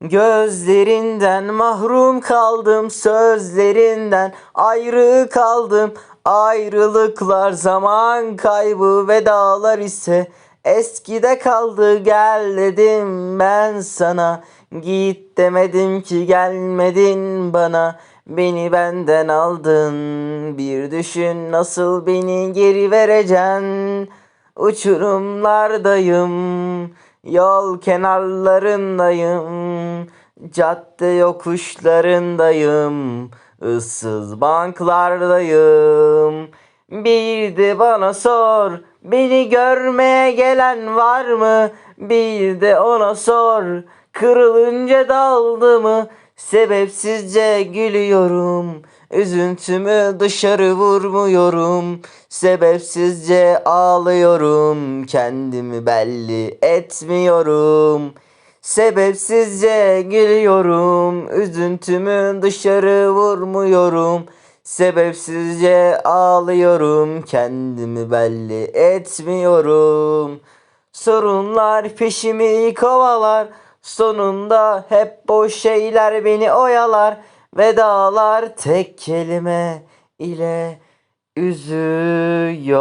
Gözlerinden mahrum kaldım, sözlerinden ayrı kaldım. Ayrılıklar zaman kaybı, vedalar ise eskide kaldı. Gel dedim ben sana, git demedim ki gelmedin bana. Beni benden aldın, bir düşün nasıl beni geri vereceksin. Uçurumlardayım, yol kenarlarındayım, cadde yokuşlarındayım, ıssız banklardayım. Bir de bana sor, beni görmeye gelen var mı? Bir de ona sor, kırılınca daldı mı? Sebepsizce gülüyorum. Üzüntümü dışarı vurmuyorum. Sebepsizce ağlıyorum. Kendimi belli etmiyorum. Sebepsizce gülüyorum. Üzüntümü dışarı vurmuyorum. Sebepsizce ağlıyorum. Kendimi belli etmiyorum. Sorunlar peşimi kovalar. Sonunda hep boş şeyler beni oyalar. Vedalar tek kelime ile üzüyor.